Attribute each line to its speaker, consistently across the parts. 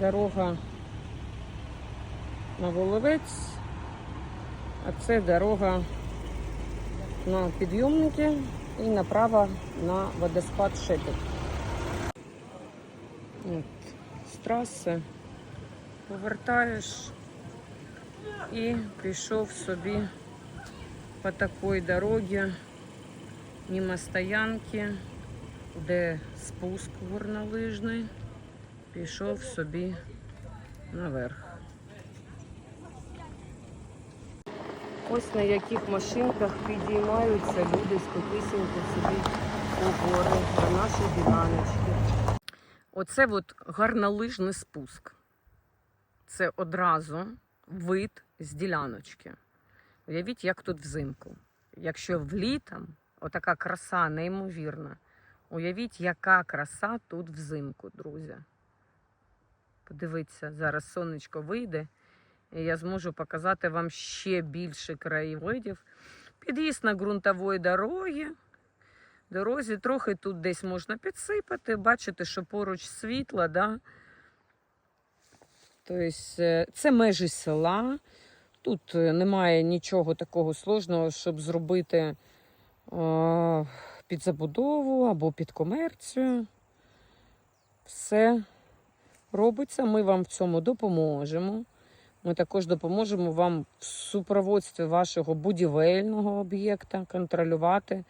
Speaker 1: дорога на Воловець, а це дорога на підйомники і направо на водоспад Шепіт. От, з траси повертаєш і пішов собі по такій дорогі мимо стоянки, де спуск горнолижний, пішов собі наверх. Ось на яких машинках підіймаються люди спокійненько собі у гори на наші діляночки. Оце от гарнолижний спуск. Це одразу вид з діляночки. Уявіть, як тут взимку. Якщо влітом отака краса неймовірна. Уявіть, яка краса тут взимку, друзі. Подивіться, зараз сонечко вийде, і я зможу показати вам ще більше краєвидів. Під'їзд на ґрунтової дороги. Дорозі трохи тут десь можна підсипати. Бачите, що поруч світло, да? Тобто, е, це межі села. Тут е, немає нічого такого сложного, щоб зробити е, під забудову або під комерцію. Все робиться, ми вам в цьому допоможемо. Ми також допоможемо вам в супроводстві вашого будівельного об'єкта контролювати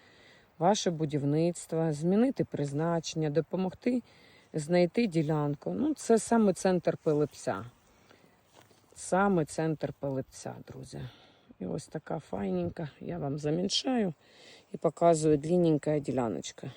Speaker 1: ваше будівництво, змінити призначення, допомогти знайти ділянку. Ну, це саме центр Пилипця. Саме центр Пилипця, друзі. І ось така файненька. Я вам заміншаю і показую длинненька діляночка.